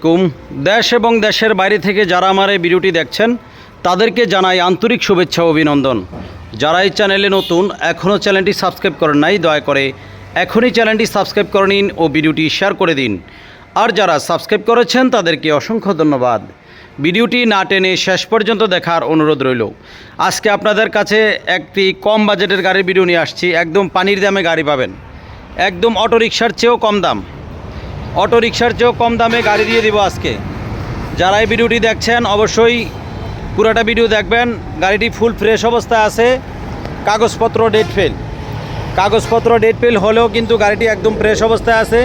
আলাইকুম। দেশ এবং দেশের বাইরে থেকে যারা আমার এই ভিডিওটি দেখছেন, তাদেরকে জানাই আন্তরিক শুভেচ্ছা অভিনন্দন। যারা এই চ্যানেলে নতুন, এখনও চ্যানেলটি সাবস্ক্রাইব করেন নাই, দয়া করে এখনই চ্যানেলটি সাবস্ক্রাইব করে নিন ও ভিডিওটি শেয়ার করে দিন। আর যারা সাবস্ক্রাইব করেছেন, তাদেরকে অসংখ্য ধন্যবাদ। ভিডিওটি না টেনে শেষ পর্যন্ত দেখার অনুরোধ রইল। আজকে আপনাদের কাছে একটি কম বাজেটের গাড়ির ভিডিও নিয়ে আসছি। একদম পানির দামে গাড়ি পাবেন। একদম অটোরিকশার চেয়েও কম দাম। অটো রিক্সার চেয়েও কম দামে গাড়ি দিয়ে দিব আজকে। যারা এই ভিডিওটি দেখছেন, অবশ্যই পুরাটা ভিডিও দেখবেন। গাড়িটি ফুল ফ্রেশ অবস্থায় আছে। কাগজপত্র ডেট ফেল। কাগজপত্র ডেট ফেল হলেও কিন্তু গাড়িটি একদম ফ্রেশ অবস্থায় আছে।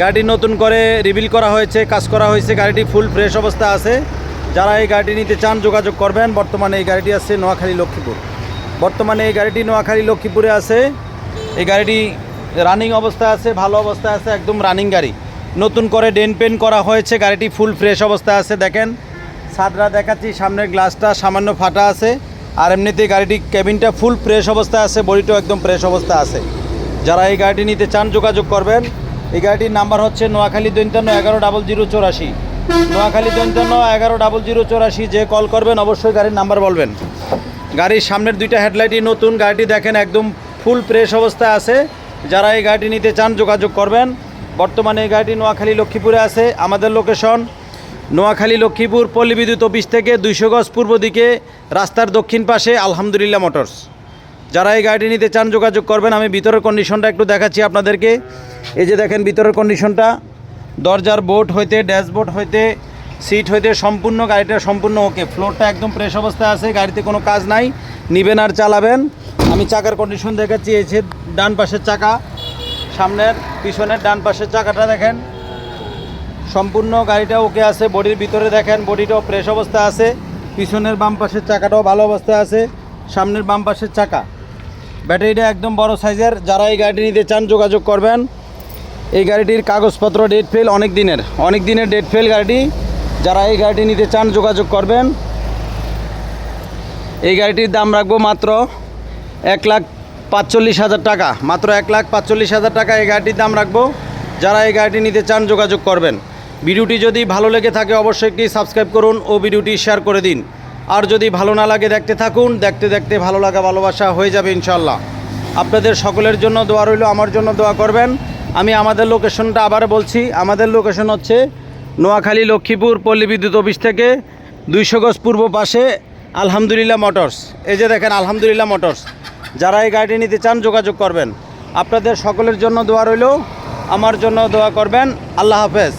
গাড়িটি নতুন করে রিভিল করা হয়েছে, কাজ করা হয়েছে। গাড়িটি ফুল ফ্রেশ অবস্থায় আছে। যারা এই গাড়িটি নিতে চান, যোগাযোগ করবেন। বর্তমানে এই গাড়িটি আছে নোয়াখালী লক্ষ্মীপুর। বর্তমানে এই গাড়িটি নোয়াখালী লক্ষ্মীপুরে আছে। এই গাড়িটি রানিং অবস্থায় আছে, ভালো অবস্থায় আছে, একদম রানিং গাড়ি। নতুন করে ডেন পেন করা হয়েছে, গাড়িটি ফুল ফ্রেশ অবস্থায় আছে, দেখেন। ছাদরা দেখাচ্ছি, সামনের গ্লাসটা সামান্য ফাটা আছে, আর এমনিতে গাড়িটি কেবিনটা ফুল ফ্রেশ অবস্থায় আছে, বডিটাও একদম ফ্রেশ অবস্থায় আছে। যারা এই গাড়িটি নিতে চান, যোগাযোগ করবেন। এই গাড়িটির নাম্বার হচ্ছে নোয়াখালী দৈন্তান্ন এগারো ডাবল জিরো চৌরাশি। নোয়াখালী দৈন্তান্ন এগারো ডাবল জিরো চৌরাশি, যে কল করবেন, অবশ্যই গাড়ির নাম্বার বলবেন। গাড়ির সামনের দুইটা হেডলাইটই নতুন, গাড়িটি দেখেন একদম ফুল ফ্রেশ অবস্থায় আছে। যারা এই গাড়িটি নিতে চান, যোগাযোগ করবেন। বর্তমানে এই গাড়িটি নোয়াখালী লক্ষ্মীপুরে আছে। আমাদের লোকেশন নোয়াখালী লক্ষ্মীপুর পল্লী বিদ্যুৎ অফিস থেকে দুইশো গজ পূর্ব দিকে, রাস্তার দক্ষিণ পাশে আলহামদুলিল্লাহ মোটরস। যারা এই গাড়িটি নিতে চান যোগাযোগ করবেন, আমি ভিতরের কন্ডিশনটা একটু দেখাচ্ছি আপনাদেরকে। এই যে দেখেন ভিতরের কন্ডিশনটা দরজার বোর্ড হইতে ড্যাশবোর্ড হইতে সিট হইতে সম্পূর্ণ গাড়িটা সম্পূর্ণ ওকে ফ্লোরটা একদম ফ্রেশ অবস্থায় আছে, গাড়িতে কোনো কাজ নাই, নিবেন আর চালাবেন। আমি চাকার কন্ডিশন দেখাচ্ছি, এই যে ডান পাশের চাকা। সামনের, পিছনের ডান পাশের চাকাটা দেখেন। সম্পূর্ণ গাড়িটা ওকে আছে, বডির ভিতরে দেখেন, বডিটাও ফ্রেশ অবস্থায় আছে। পিছনের বাম পাশের চাকাটাও ভালো অবস্থায় আছে। সামনের বাম পাশের চাকা। ব্যাটারিটা একদম বড় সাইজের। যারা এই গাড়িটি নিতে চান, যোগাযোগ করবেন। এই গাড়িটির কাগজপত্র ডেট ফেল অনেক দিনের। অনেক দিনের ডেট ফেল গাড়িটি। যারা এই গাড়িটি নিতে চান, যোগাযোগ করবেন। এই গাড়িটির দাম রাখব মাত্র এক লাখ পাঁচচল্লিশ হাজার টাকা। মাত্র এক লাখ পাঁচচল্লিশ হাজার টাকা এই গাড়িটির দাম রাখব। যারা এই গাড়িটি নিতে চান, যোগাযোগ করবেন। ভিডিওটি যদি ভালো লেগে থাকে, অবশ্যই একটি সাবস্ক্রাইব করুন ও ভিডিওটি শেয়ার করে দিন। আর যদি ভালো না লাগে, দেখতে থাকুন। দেখতে দেখতে ভালো লাগা, ভালোবাসা হয়ে যাবে ইনশাল্লাহ আপনাদের সকলের জন্য দোয়া রইল, আমার জন্য দোয়া করবেন। আমি আমাদের লোকেশনটা আবার বলছি। আমাদের লোকেশন হচ্ছে নোয়াখালী লক্ষ্মীপুর পল্লী বিদ্যুৎ অফিস থেকে দুইশো গজ পূর্ব পাশে আলহামদুলিল্লাহ মোটরস। এই যে দেখেন, আলহামদুলিল্লাহ মোটরস। যারা এই গাড়িটি নিতে চান যোগাযোগ করবেন। আপনাদের সকলের জন্য দোয়া রইল। আমার জন্য দোয়া করবেন। আল্লাহ হাফেজ।